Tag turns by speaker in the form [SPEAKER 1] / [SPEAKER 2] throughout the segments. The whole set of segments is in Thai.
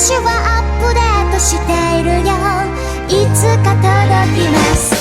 [SPEAKER 1] 私はアップデートしているよ。いつか届きます。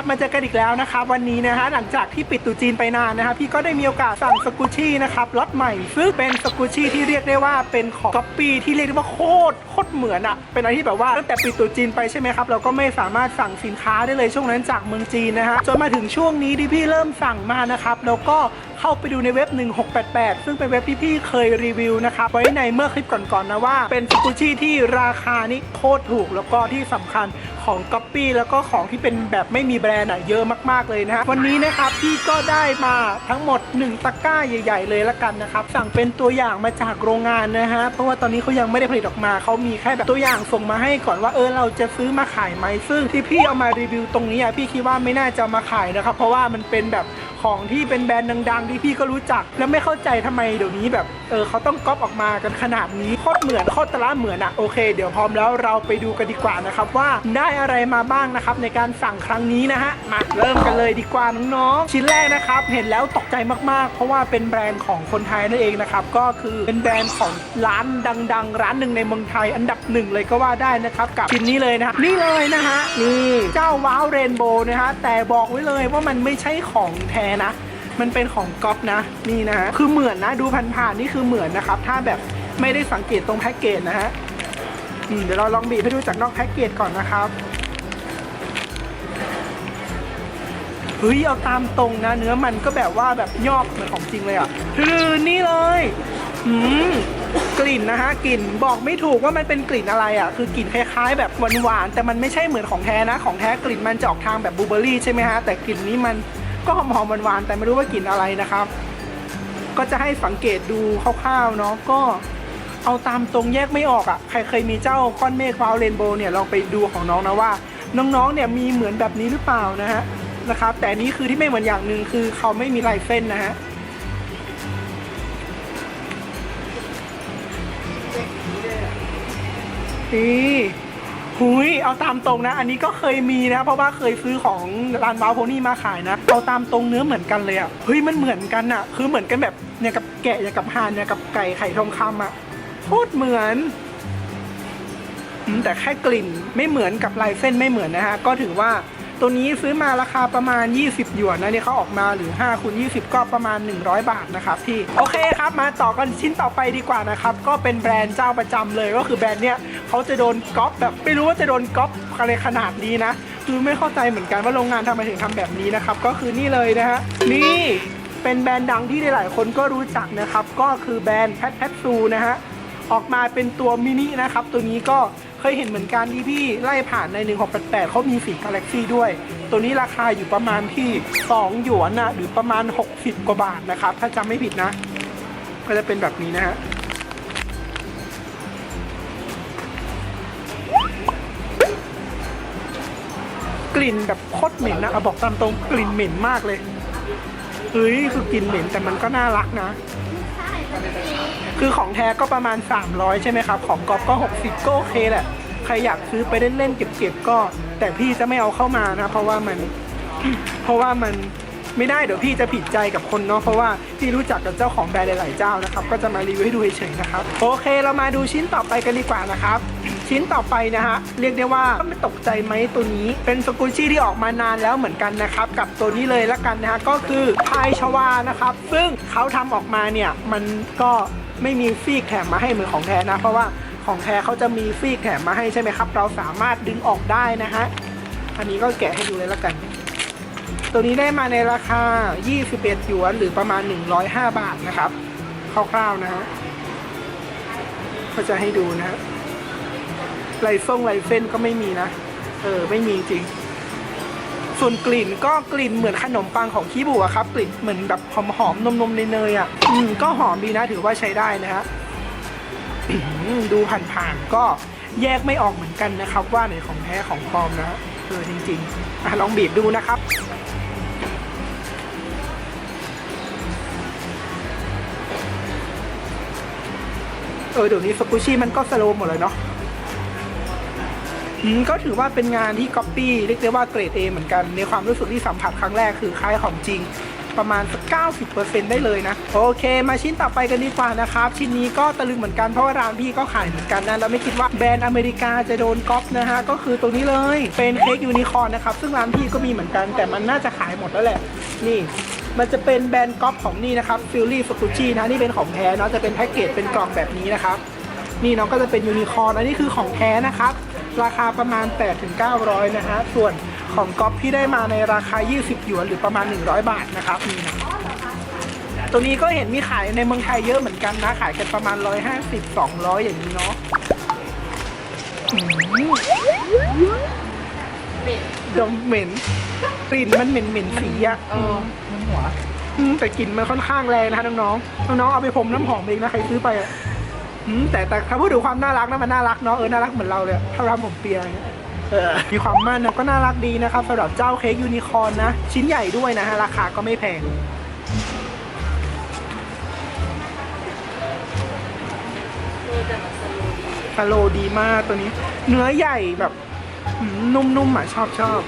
[SPEAKER 2] ยโยสวัสดีครับมาเจอกันอีกแล้วนะครับวันนี้นะฮะหลังจากที่ปิดตุจีนไปนานนะครับพี่ก็ได้มีโอกาสสั่งสกูชี่นะครับล็อตใหม่ซึ่งเป็นสกูชี่ที่เรียกได้ว่าเป็นของก๊อปปี้ที่เรียกได้ว่าโคตรโคตรเหมือนอะเป็นอะไรที่แบบว่าตั้งแต่ปิดตุจีนไปใช่ไหมครับเราก็ไม่สามารถสั่งสินค้าได้เลยช่วงนั้นจากเมืองจีนนะฮะจนมาถึงช่วงนี้ที่พี่เริ่มสั่งมานะครับแล้วก็ เข้าไปดูในเว็บ 1688 ซึ่งเป็นเว็บที่พี่เคยรีวิวนะครับไว้ในเมื่อคลิปก่อนๆนะว่า เป็นสกูชี่ที่ราคานี่โคตรถูก แล้วก็ที่สำคัญของก๊อปปี้แล้วก็ของที่เป็นแบบไม่มีแบรนด์อะเยอะมากๆเลยนะฮะวันนี้นะครับพี่ก็ได้มาทั้งหมด 1 ตะกร้าใหญ่ ๆ เลยละกันนะครับสั่งเป็นตัวอย่างมาจากโรงงานนะฮะเพราะว่าตอนนี้เขายังไม่ได้ผลิตออกมาเขามีแค่แบบตัวอย่างส่งมาให้ก่อนว่าเออเราจะซื้อมาขายไหมซึ่งที่พี่เอามารีวิวตรงนี้อะพี่คิดว่าไม่น่าจะมาขายนะครับเพราะว่ามันเป็นแบบ ของที่เป็นแบรนด์ดังๆที่พี่ก็รู้จัก แล้วไม่เข้าใจทำไมเดี๋ยวนี้แบบ เออเขาต้องก๊อปออกมากันขนาดนี้โคตรเหมือนโคตรตะละเหมือนอะโอเค เดี๋ยวพร้อมแล้วเราไปดูกันดีกว่านะครับว่าได้อะไรมาบ้างนะครับในการสั่งครั้งนี้นะฮะมาเริ่มกันเลยดีกว่าน้องๆชิ้นแรกนะครับเห็นแล้วตกใจมากๆ เพราะว่าเป็นแบรนด์ของคนไทยนั่นเองนะครับก็คือเป็นแบรนด์ของร้านดัง ๆ ร้านหนึ่งในเมืองไทยอันดับหนึ่งเลยก็ว่าได้นะครับกับชิ้นนี้เลยนะฮะนี่เลยนะฮะนี่เจ้าว้าวเรนโบว์นะฮะแต่บอกไว้เลยว่ามันไม่ใช่ของแท้นะ มันเป็นของก๊อปนะนี่นะฮะคือเหมือนนะดูผ่านๆนี่คือเหมือนนะครับ ถ้าแบบไม่ได้สังเกตตรงแพ็กเกจนะฮะเดี๋ยวเราลองบีบให้ดูจากนอกแพ็กเกจก่อนนะครับเฮ้ยเอาตามตรงนะ เนื้อมันก็แบบว่าแบบยอกเหมือนของจริงเลยอะคือนี่เลยอืมกลิ่นนะฮะกลิ่นบอกไม่ถูกว่ามันเป็นกลิ่นอะไรอะคือกลิ่นคล้ายๆ แบบหวานๆแต่มันไม่ใช่เหมือนของแท้นะ ของแท้กลิ่นมันจะออกทางแบบบลูเบอร์รี่ใช่ไหมฮะแต่กลิ่นนี้มัน ก็หอมๆหวานๆแต่ไม่รู้ว่ากลิ่นอะไรนะครับ ก็จะให้สังเกตดูคร่าวๆเนาะก็เอาตามตรงแยกไม่ออกอะ่ะ ใครเคยมีเจ้าก้อนเมฆฟาวเรนโบว์เนี่ยลองไปดูของน้องนะว่า น้องๆเนี่ยมีเหมือนแบบนี้หรือเปล่านะฮะนะครับ แต่นนี้คือที่ไม่เหมือนอย่างหนึ่งคือเขาไม่มีลายเส้นนะฮะนี่ หุยเอาตามตรงนะ อันนี้ก็เคยมีนะ เพราะว่าเคยซื้อของร้านวาวโพนี่มาขายนะ เอาตามตรงเนื้อเหมือนกันเลยอะ่ะ เฮ้ยมันเหมือนกันอะ่ะ คือเหมือนกันแบบเนี่ยกับแกะเนี่ยกับห่านเนี่ยกับไก่ไข่ทองคำอะโคตรเหมือน แต่แค่กลิ่นไม่เหมือนกับลายเส้นไม่เหมือนนะฮะ ก็ถือว่า ตัวนี้ซื้อมาราคาประมาณ 20 หยวนนะเนี่ยเขาออกมาหรือ5คูณ20 ก็ประมาณ 100 บาทนะครับพี่โอเคครับมาต่อกันชิ้นต่อไปดีกว่านะครับก็เป็นแบรนด์เจ้าประจำเลยก็คือแบรนด์เนี้ยเขาจะโดนก๊อปแบบไม่รู้ว่าจะโดนก๊อปอะไรขนาดนี้นะคือไม่เข้าใจเหมือนกันว่าโรงงานทำไมถึงทำแบบนี้นะครับก็คือนี่เลยนะฮะนี่เป็นแบรนด์ดังที่หลายๆคนก็รู้จักนะครับก็คือแบรนด์แพทแพทซูนะฮะออกมาเป็นตัวมินินะครับตัวนี้ก็ เคยเห็นเหมือนกันที่พี่ไล่ผ่านใน 1688เขามีสีกาแล็กซี่ด้วย ตัวนี้ราคาอยู่ประมาณที่ 2 หยวนนะหรือประมาณ 60 กว่าบาทนะครับ ถ้าจำไม่ผิดนะ ก็จะเป็นแบบนี้นะฮะกลิ่นแบบโคตรเหม็นนะเอาบอกตามตรงกลิ่นเหม็นมากเลยเฮ้ยคือกลิ่นเหม็นแต่มันก็น่ารักนะ คือของแท้ก็ประมาณ 300 ใช่ไหมครับ ของกอฟก็ 60 ก็โอเคแหละ ใครอยากซื้อไปเล่นๆเก็บๆก็ แต่พี่จะไม่เอาเข้ามานะ เพราะว่ามันเพราะว่ามันไม่ได้เดี๋ยวพี่จะผิดใจกับคนเนาะเพราะว่าพี่รู้จักกับเจ้าของแบรนด์หลาย ๆ เจ้านะครับ ก็จะมารีวิวให้ดูเฉยๆนะครับ โอเคเรามาดูชิ้นต่อไปกันดีกว่านะครับ ชิ้นต่อไปนะฮะเรียกได้ว่าไม่ตกใจไหมตัวนี้เป็นสกุชชี่ที่ออกมานานแล้วเหมือนกันนะครับ กับตัวนี้เลยละกันนะฮะก็คือพายชวานะครับ ซึ่งเขาทำออกมาเนี่ยมันก็ ไม่มีฟีกแถมมาให้เหมือนของแท้นะ เพราะว่าของแท้เขาจะมีฟีกแถมมาให้ใช่ไหมครับ เราสามารถดึงออกได้นะฮะอันนี้ก็แกะให้ดูเลยละกัน ตัวนี้ได้มาในราคา 21 หยวนหรือประมาณ 105 บาทนะครับคร่าวๆนะฮะก็จะให้ดูนะฮะลายส่งลายเส้นก็ไม่มีนะ เออ ไม่มีจริง ส่วนกลิ่นก็กลิ่นเหมือนขนมปังของคีบูอะครับ กลิ่นเหมือนแบบหอมๆนมๆเนยๆอะอืมก็หอมดีนะถือว่าใช้ได้นะฮะดูผ่านๆก็แยกไม่ออกเหมือนกันนะครับ ว่าไหนของแท้ของปลอมนะเออจริงๆอะลองบีบดูนะครับเออเดี๋ยวนี้สกุชี่มันก็สโลว์หมดเลยเนาะ ก็ถือว่าเป็นงานที่ก๊อปปี้เรียกได้ว่าเกรด A เหมือนกัน ในความรู้สึกที่สัมผัสครั้งแรกคือคล้ายของจริง ประมาณสัก90%ได้เลยนะ โอเค มาชิ้นต่อไปกันดีกว่านะครับ ชิ้นนี้ก็ตะลึงเหมือนกันเพราะว่าร้านพี่ก็ขายเหมือนกันนะแล้วไม่คิดว่าแบรนด์อเมริกาจะโดนก๊อปนะฮะก็คือตรงนี้เลยเป็นเค้กยูนิคอร์นนะครับซึ่งร้านพี่ก็มีเหมือนกัน แต่มันน่าจะขายหมดแล้วแหละนี่มันจะเป็นแบรนด์ก๊อปของนี่นะครับฟิลลี่ฟ u กุชินะนี่เป็นของแท้เนาะจะเป็นแพ็กเกจเป็นกล่องแบบนี้นะครับนี่น้องก็จะเป็นยูนิคอร์นอันนี้คือของแท้นะครับ ราคาประมาณ 8-900 นะฮะ ส่วนของก๊อปที่ได้มาในราคา 20 หยวนหรือประมาณ 100 บาทนะครับนี่นะตัวนี้ก็เห็นมีขายในเมืองไทยเยอะเหมือนกันนะ ขายกันประมาณ 150-200 อย่างนี้เนาะอืมดมเหม็นกลิ่นมันเหม็นเหม็นๆสีอะ
[SPEAKER 3] เออมันหัว
[SPEAKER 2] อืมแต่กลิ่นมันค่อนข้างแรงนะคะน้องๆ น้องๆ เอาไปพรมน้ำหอมเองนะ ใครซื้อไปอะอืม แต่แต่ถ้าพูดถึงความน่ารักนะมันน่ารักเนาะเออน่ารักเหมือนเราเลยอะถ้าทำผมเปียอะไรเงี้ยเออมีความมั่นนะก็น่ารักดีนะครับสำหรับเจ้าเค้กยูนิคอร์นนะ ชิ้นใหญ่ด้วยนะฮะราคาก็ไม่แพงสโลว์ดีมากตัวนี้ เนื้อใหญ่แบบอืมนุ่มๆอะชอบชอบ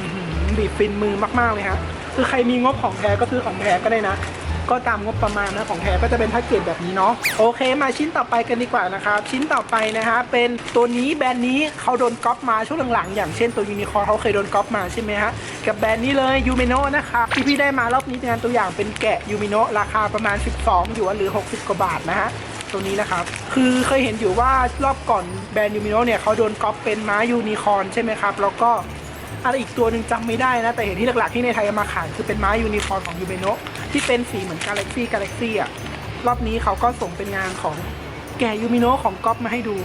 [SPEAKER 2] อื้อหือบีบฟินมือมากๆเลยฮะคือใครมีงบของแท้ก็ซื้อของแท้ก็ได้นะ ก็ตามงบประมาณนะของแท้ก็จะเป็นแพ็กเกจแบบนี้เนาะโอเค มาชิ้นต่อไปกันดีกว่านะครับชิ้นต่อไปนะฮะเป็นตัวนี้แบรนด์นี้เขาโดนก๊อปมาช่วงหลังๆอย่างเช่นตัวยูนิคอร์เขาเคยโดนก๊อปมาใช่ไหมฮะกับแบรนด์นี้เลยยูเมโนะนะครับที่พี่ได้มารอบนี้งานตัวอย่างเป็นแกะยูเมโนะราคาประมาณ 12หยวนหรือ 60 กว่าบาทนะฮะตัวนี้นะครับ คือเคยเห็นอยู่ว่ารอบก่อนแบรนด์ยูมิโนเนี่ยเขาโดนก๊อปเป็นม้ายูนิคอร์นใช่ไหมครับ แล้วก็ อะไรอีกตัวหนึ่งจำไม่ได้นะ แต่เห็นที่หลักๆที่ในไทยเอามาขายคือเป็นม้ายูนิคอร์นของยูมิโนที่เป็นสีเหมือนกาแล็กซี่กาแล็กซี่อะรอบนี้เขาก็ส่งเป็นงานของแกยูมิโนของก๊อปมาให้ดู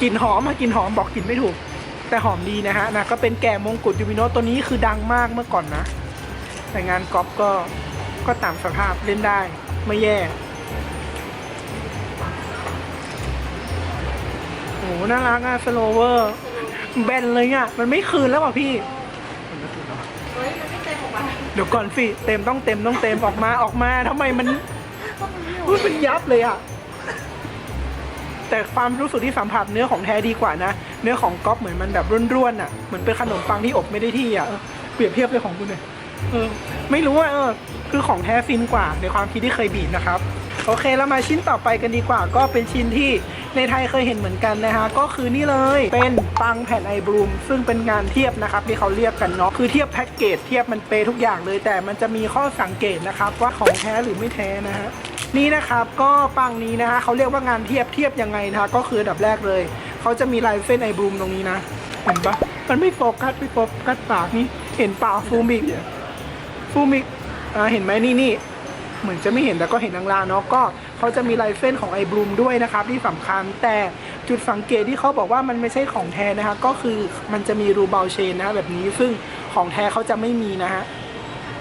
[SPEAKER 2] กลิ่นหอมอะกลิ่นหอมบอกกลิ่นไม่ถูก แต่หอมดีนะฮะนะก็เป็นแก่มงกุฎยูมิโนตัวนี้คือดังมากเมื่อก่อนนะ แต่งานก๊อปก็ก็ตามสภาพเล่นได้ไม่แย่โอ้น่ารักอะสโลเวอร์ แบนเลยอะมันไม่คืนแล้วป่ะพี่เดี๋ยวก่อนสิ เต็มต้องเต็มต้องเต็มออกมาออกมาทำไมมันมันเป็นยับเลยอะแต่ความรู้สึกที่สัมผัสเนื้อของแท้ดีกว่านะ เนื้อของก๊อฟเหมือนมันแบบร่วนๆอะเหมือนเป็นขนมปังที่อบไม่ได้ที่อะเออเปรียบเทียบเลยของคุณเลยเออ ไม่รู้อะเออ คือของแท้ฟินกว่าในความคิดที่เคยบีบนะครับ โอเคแล้วมาชิ้นต่อไปกันดีกว่า ก็เป็นชิ้นที่ในไทยเคยเห็นเหมือนกันนะฮะก็คือนี่เลยเป็นปังแผ่นไอบลูมซึ่งเป็นงานเทียบนะครับที่เขาเรียกกันเนาะคือเทียบแพ็กเกจเทียบมันเปยทุกอย่างเลย แต่มันจะมีข้อสังเกตนะครับว่าของแท้หรือไม่แท้นะฮะนี่นะครับก็ปังนี้นะฮะเขาเรียกว่างานเทียบเทียบยังไงนะฮะก็คือดับแรกเลยเขาจะมีลายเส้นไอบลูมตรงนี้นะเห็นปะมันไม่โฟกัสไม่โฟกัสปากนี่เห็นปากฟูมิกฟูมิกอ่าเห็นไหมนี่นี่ เหมือนจะไม่เห็นแต่ก็เห็นลางๆเนาะก็เขาจะมีลายเส้นของไอบลูมด้วยนะครับที่สำคัญแต่จุดสังเกตที่เขาบอกว่ามันไม่ใช่ของแท้นะฮะก็คือมันจะมีรูเบลเชนนะแบบนี้ซึ่งของแท้เขาจะไม่มีนะฮะ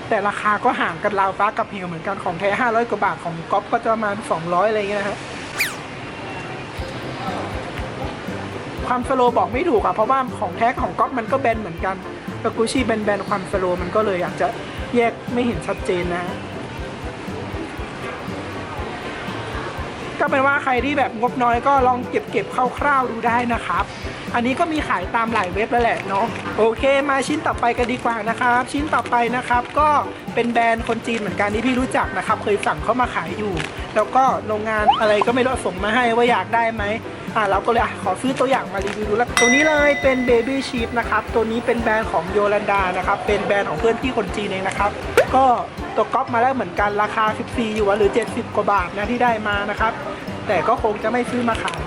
[SPEAKER 2] แต่ราคาก็ห่างกันราวฟ้ากับเหวเหมือนกันของแท้ 500 กว่าบาทของก๊อฟก็จะประมาณ 200 อะไรเงี้ยนะฮะความสโลบอกไม่ถูกอะเพราะว่าของแท้ของก๊อฟมันก็แบนเหมือนกันแต่กุชี่แบนๆความสโลมันก็เลยอาจจะแยกไม่เห็นชัดเจนนะ ก็เป็นว่าใครที่แบบงบน้อยก็ลองเก็บเก็บคร่าวๆดูได้นะครับ อันนี้ก็มีขายตามหลายเว็บแล้วแหละเนาะโอเค มาชิ้นต่อไปกันดีกว่านะครับ ชิ้นต่อไปนะครับก็เป็นแบรนด์คนจีนเหมือนกันที่พี่รู้จักนะครับ เคยสั่งเข้ามาขายอยู่ แล้วก็โรงงานอะไรก็ไม่รู้ส่งมาให้ว่าอยากได้ไหม อ่าเราก็เลยอะขอซื้อตัวอย่างมารีวิวดูแล้วตัวนี้เลยเป็น Baby Sheep นะครับตัวนี้เป็นแบรนด์ของโยลันดานะครับเป็นแบรนด์ของเพื่อนพี่คนจีนเองนะครับก็ตัวก๊อปมาได้เหมือนกันราคา 14 อยู่หรือ 70 กว่าบาทนะที่ได้มานะครับ แต่ก็คงจะไม่ซื้อมาขาย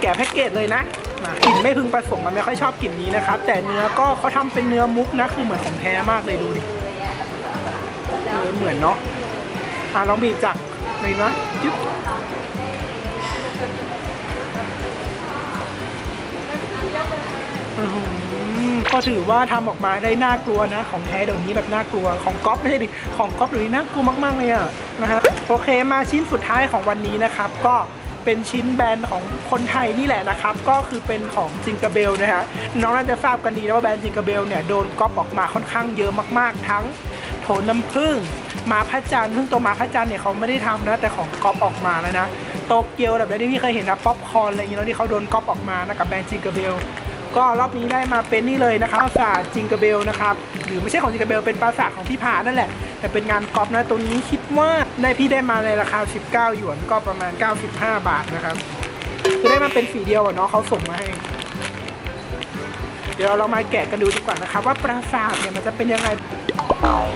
[SPEAKER 2] แกะแพ็กเกจเลยนะมากลิ่นไม่พึงประสงค์มันไม่ค่อยชอบกลิ่นนี้นะครับ แต่เนื้อก็เขาทำเป็นเนื้อมุกนะคือเหมือนของแท้มากเลยดูดิ เออเหมือนเนาะอะลองบีบจากเลยนะจิ๊บก็ถือว่าทำออกมาได้น่ากลัวนะ ของแท้เดี๋ยวนี้แบบน่ากลัวของก๊อฟไม่ใช่ดิของก๊อฟเดี๋ยวนี้น่ากลัวมากๆเลยอะนะฮะโอเคมาชิ้นสุดท้ายของวันนี้นะครับ ก็เป็นชิ้นแบรนด์ของคนไทยนี่แหละนะครับ ก็คือเป็นของจิงก e เบลนะฮะน้องน่าจะทราบกันดีนะว่าแบรนด์จิงก e เบลเนี่ยโดนก๊อปออกมาค่อนข้างเยอะมากๆ ทั้ง โถน้ำผึ้งมาพระจันทร์ซึ่งตัวมาพระจันทร์เนี่ยเขาไม่ได้ทำนะแต่ของก๊อปออกมาแล้วนะโตเกียวแบบที่พี่เคยเห็นนะป๊อปคอร์นอะไรอย่างเงี้ยแล้วที่เขาโดนก๊อปออกมานะกับแบรนด์จิงเกอร์เบลก็รอบนี้ได้มาเป็นนี่เลยนะครับปราสาทจิงเกอร์เบลนะครับหรือไม่ใช่ของจิงเกอร์เบลเป็นปราสาทของพี่ผานั่นแหละ แต่เป็นงานก๊อปนะตัวนี้คิดว่าได้พี่ได้มาในราคา 19 หยวนก็ประมาณ 95 บาทนะครับคือได้มาเป็นสีเดียวเนาะเขาส่งมาให้เดี๋ยวเรามาแกะกันดูดีกว่านะครับ ว่าปราสาทเนี่ยมันจะเป็นยังไง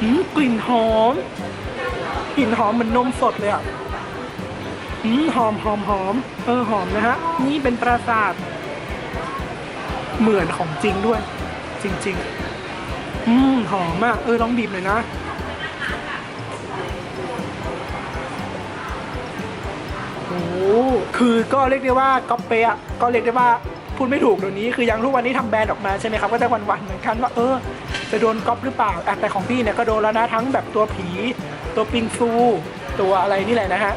[SPEAKER 2] หืมกลิ่นหอม กลิ่นหอมเหมือนนมสดเลยอะหืมหอมหอมหอมเออหอมนะฮะ นี่เป็นปราสาท เหมือนของจริงด้วย จริง ๆ อืมหอมมาก เออลองบีบหน่อยนะโอ้คือก็เรียกได้ว่าก๊อปเปะก็เรียกได้ว่าพูดไม่ถูกเดี๋ยวนี้คือยังทุกวันนี้ทำแบรนด์ออกมาใช่ไหมครับ ก็จะวันๆเหมือนกันว่าเออ จะโดนก๊อปหรือเปล่าอะแต่ของพี่เนี่ยก็โดนแล้วนะทั้งแบบตัวผี ตัวปิงซูตัวอะไรนี่แหละนะฮะ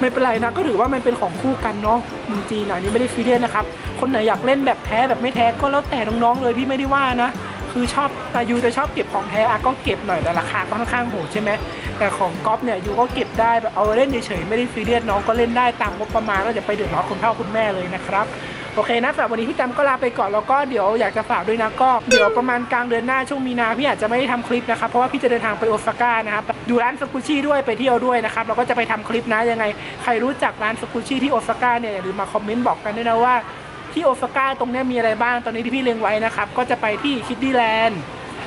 [SPEAKER 2] ไม่เป็นไรนะก็ถือว่ามันเป็นของคู่กันเนาะจริงๆนอันนี่ไม่ได้ซีเรียสนะครับ คนไหนอยากเล่นแบบแท้แบบไม่แท้ก็แล้วแต่น้องๆเลยพี่ไม่ได้ว่านะ คือชอบแต่ยูจะชอบเก็บของแท้อะก็เก็บหน่อยแต่ราคาก็ค่อนข้างโหดใช่ไหมแต่ของก๊อฟเนี่ยยูก็เก็บได้แบบเอาเล่นเฉยๆไม่ได้ซีเรียสน้องก็เล่นได้ตามงบประมาณก็จะไปเดือดร้อนคุณพ่อคุณแม่เลยนะครับ โอเคนะสำหรับวันนี้พี่แตมก็ลาไปก่อนแล้วก็เดี๋ยวอยากจะฝากด้วยนะก็เดี๋ยวประมาณกลางเดือนหน้าช่วงมีนาพี่อาจจะไม่ได้ทำคลิปนะครับเพราะว่าพี่จะเดินทางไปโอซาก้านะครับดูร้านสกุชี่ด้วยไปเที่ยวด้วยนะครับเราก็จะไปทำคลิปนะยังไง ใครรู้จักร้านสกุชี่ที่โอซาก้าเนี่ยอย่าลืมมาคอมเมนต์บอกกันด้วยนะว่าที่โอซาก้าตรงนี้มีอะไรบ้างตอนนี้ที่พี่เล็งไว้นะครับก็จะไปที่คิดดี้แลนด์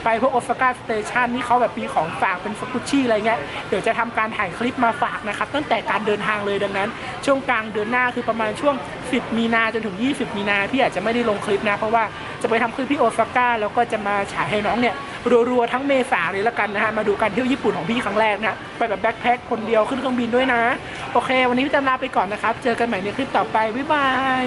[SPEAKER 2] ไปพวกโอซาก้าสเตชันนี่เขาแบบมีของฝากเป็นสกุชชี่อะไรเงี้ยเดี๋ยวจะทำการถ่ายคลิปมาฝากนะครับตั้งแต่การเดินทางเลยดังนั้น ช่วงกลางเดือนหน้าคือประมาณช่วง 10 มีนาจนถึง 20 มีนาพี่อาจจะไม่ได้ลงคลิปนะ เพราะว่าจะไปทำคลิปที่โอซาก้าแล้วก็จะมาฉายให้น้องเนี่ยรัวๆทั้งเมษาเลยละกันนะฮะมาดูการเที่ยวญี่ปุ่นของพี่ครั้งแรกนะไปแบบแบ็คแพ็คคนเดียวขึ้นเครื่องบินด้วยนะ โอเค วันนี้พี่จำลาไปก่อนนะครับ เจอกันใหม่ในคลิปต่อไปบ๊ายบาย